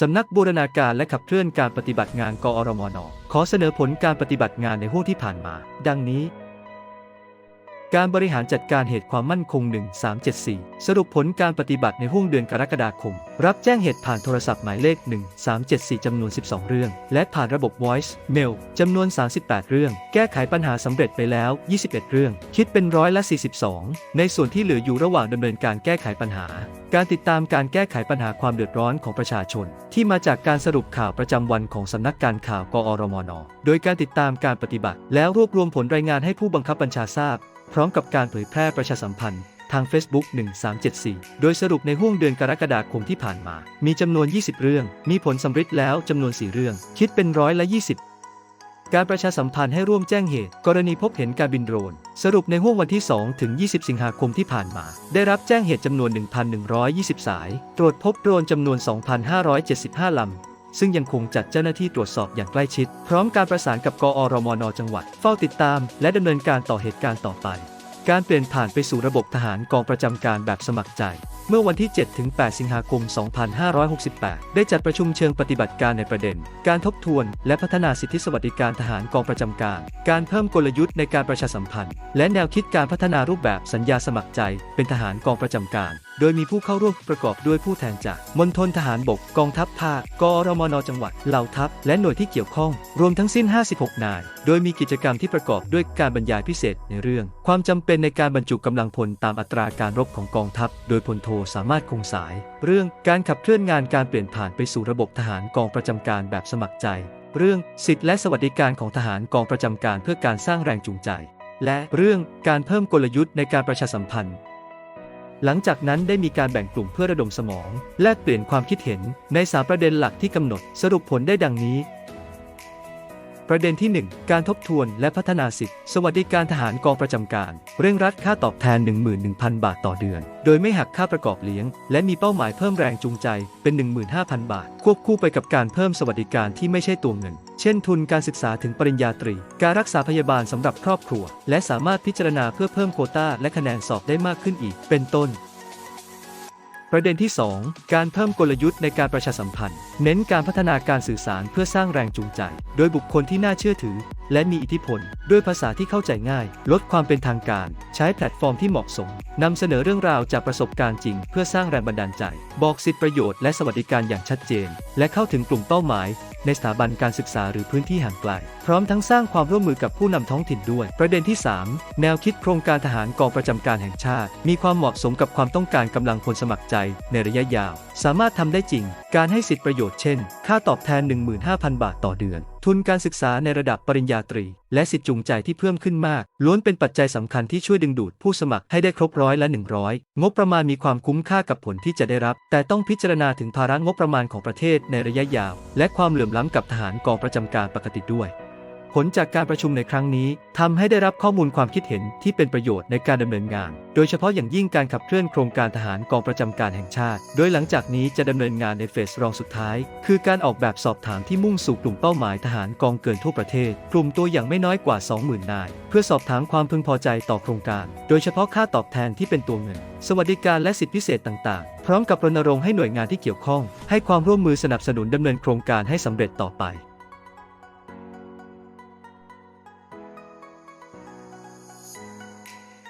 สำนักบูรณาการและขับเคลื่อนการปฏิบัติงานกอรมนขอเสนอผลการปฏิบัติงานในห่วงที่ผ่านมา ดังนี้ การบริหารจัดการเหตุความมั่นคง 1374 สรุปผลการปฏิบัติในห่วงเดือนกรกฎาคม รับแจ้งเหตุผ่านโทรศัพท์หมายเลข 1374 จำนวน 12 เรื่อง และผ่านระบบ Voice Mail จำนวน 38 เรื่อง แก้ไขปัญหาสำเร็จไปแล้ว 21 เรื่อง คิดเป็นร้อยละ 42 ในส่วนที่เหลืออยู่ระหว่างดำเนินการแก้ไขปัญหา การติดตามการแก้ไขปัญหาความเดือดร้อนของประชาชน ที่มาจากการสรุปข่าวประจำวันของสำนักการข่าวกอรมน โดยการติดตามการปฏิบัติ แล้วรวบรวมผลรายงานให้ผู้บังคับบัญชาทราบ พร้อมกับการเผยแพร่ประชาสัมพันธ์ทาง Facebook 1374 โดยสรุปในห่วงเดือนกรกฎาคมที่ผ่านมา มีจำนวน 20 เรื่อง มีผลสำฤทธิ์แล้วจำนวน 4 เรื่อง คิดเป็นร้อยละ 20 การประชาสัมพันธ์ให้ร่วมแจ้งเหตุ กรณีพบเห็นการบินโดรน สรุปในห่วงวันที่ 2 ถึง 20 สิงหาคมที่ผ่านมา ได้รับแจ้งเหตุจำนวน 1,120 สาย ตรวจพบโดรนจำนวน 2,575 ลำ ซึ่งยังคงจัดเจ้าหน้าที่ตรวจสอบอย่างใกล้ชิด พร้อมการประสานกับกอรมนจังหวัด เฝ้าติดตาม และดำเนินการต่อเหตุการณ์ต่อไป การเปลี่ยนผ่านไปสู่ระบบทหารกองประจำการแบบสมัครใจ เมื่อวันที่ 7-8 สิงหาคม 2568 ได้จัดประชุมเชิงปฏิบัติการในประเด็น การทบทวน และพัฒนาสิทธิสวัสดิการทหารกองประจำการ การเพิ่มกลยุทธ์ในการประชาสัมพันธ์ และแนวคิดการพัฒนารูปแบบสัญญาสมัครใจ เป็นทหารกองประจำการ โดยมีผู้เข้าร่วมประกอบด้วยผู้แทนจากมณฑลทหารบกกองทัพภาคกอรมนจังหวัดเหล่าทัพ และหน่วยที่เกี่ยวข้อง รวมทั้งสิ้น 56 นาย โดยมีกิจกรรมที่ประกอบด้วยการบรรยายพิเศษในเรื่อง ความจำเป็นในการบรรจุกำลังพลตามอัตราการรบของกองทัพ โดยพลโทสามารถคงสาย เรื่องการขับเคลื่อนงานการเปลี่ยนผ่านไปสู่ระบบทหารกองประจำการแบบสมัครใจ เรื่องสิทธิและสวัสดิการของทหารกองประจำการเพื่อการสร้างแรงจูงใจ และเรื่องการเพิ่มกลยุทธ์ในการประชาสัมพันธ์ หลังจากนั้นได้มีการแบ่งกลุ่มเพื่อระดมสมอง แลกเปลี่ยนความคิดเห็นในสามประเด็นหลักที่กำหนดสรุปผลได้ดังนี้ ประเด็นที่ 1 การทบทวนและพัฒนาสิทธิสวัสดิการทหารกองประจำการ เร่งรัดค่าตอบแทน 11,000 บาทต่อเดือน โดยไม่หักค่าประกอบเลี้ยง และมีเป้าหมายเพิ่มแรงจูงใจเป็น 15,000 บาท ควบคู่ไปกับการเพิ่มสวัสดิการที่ไม่ใช่ตัวเงิน เช่นทุนการศึกษาถึงปริญญาตรี การรักษาพยาบาลสำหรับครอบครัว และสามารถพิจารณาเพื่อเพิ่มโควตาและคะแนนสอบได้มากขึ้นอีก เป็นต้น ประเด็นที่ 2 การเพิ่มกลยุทธ์ในการประชาสัมพันธ์ เน้นการพัฒนาการสื่อสารเพื่อสร้างแรงจูงใจ โดยบุคคลที่น่าเชื่อถือ และมีอิทธิพล ด้วยภาษาที่เข้าใจง่าย ลดความเป็นทางการ ใช้แพลตฟอร์มที่เหมาะสมนำเสนอเรื่องราวจากประสบการณ์จริง เพื่อสร้างแรงบันดาลใจ บอกสิทธิประโยชน์และสวัสดิการอย่างชัดเจน และเข้าถึงกลุ่มเป้าหมาย ในสถาบันการศึกษาหรือพื้นที่ห่างไกล พร้อมทั้งสร้างความร่วมมือกับผู้นำท้องถิ่นด้วย ประเด็นที่ 3 แนวคิดโครงการทหารกองประจำการแห่งชาติ มีความเหมาะสมกับความต้องการกำลังพลสมัครใจ ในระยะยาว สามารถทำได้จริง การให้สิทธิประโยชน์เช่น ค่าตอบแทน 15,000 บาทต่อเดือนทุนการศึกษาในระดับปริญญาตรี และสิทธิจูงใจที่เพิ่มขึ้นมาก ล้วนเป็นปัจจัยสำคัญที่ช่วยดึงดูดผู้สมัครให้ได้ครบร้อยละ 100 งบประมาณมีความคุ้มค่ากับผลที่จะได้รับ แต่ต้องพิจารณาถึงภาระงบประมาณของประเทศในระยะยาว และความเหลื่อมล้ำกับทหารกองประจำการปกติด้วย ผลจากการประชุมในครั้งนี้ทำให้ได้รับข้อมูลความคิดเห็นที่เป็นประโยชน์ในการดำเนินงาน โดยเฉพาะอย่างยิ่งการขับเคลื่อนโครงการทหารกองประจำการแห่งชาติ โดยหลังจากนี้จะดำเนินงานในเฟสรองสุดท้าย คือการออกแบบสอบถามที่มุ่งสู่กลุ่มเป้าหมายทหารกองเกินทั่วประเทศ กลุ่มตัวอย่างไม่น้อยกว่า 20,000 นาย เพื่อสอบถามความพึงพอใจต่อโครงการ โดยเฉพาะค่าตอบแทนที่เป็นตัวเงิน สวัสดิการและสิทธิพิเศษต่างๆ พร้อมกับรณรงค์ให้หน่วยงานที่เกี่ยวข้อง ให้ความร่วมมือสนับสนุนดำเนินโครงการให้สำเร็จต่อไป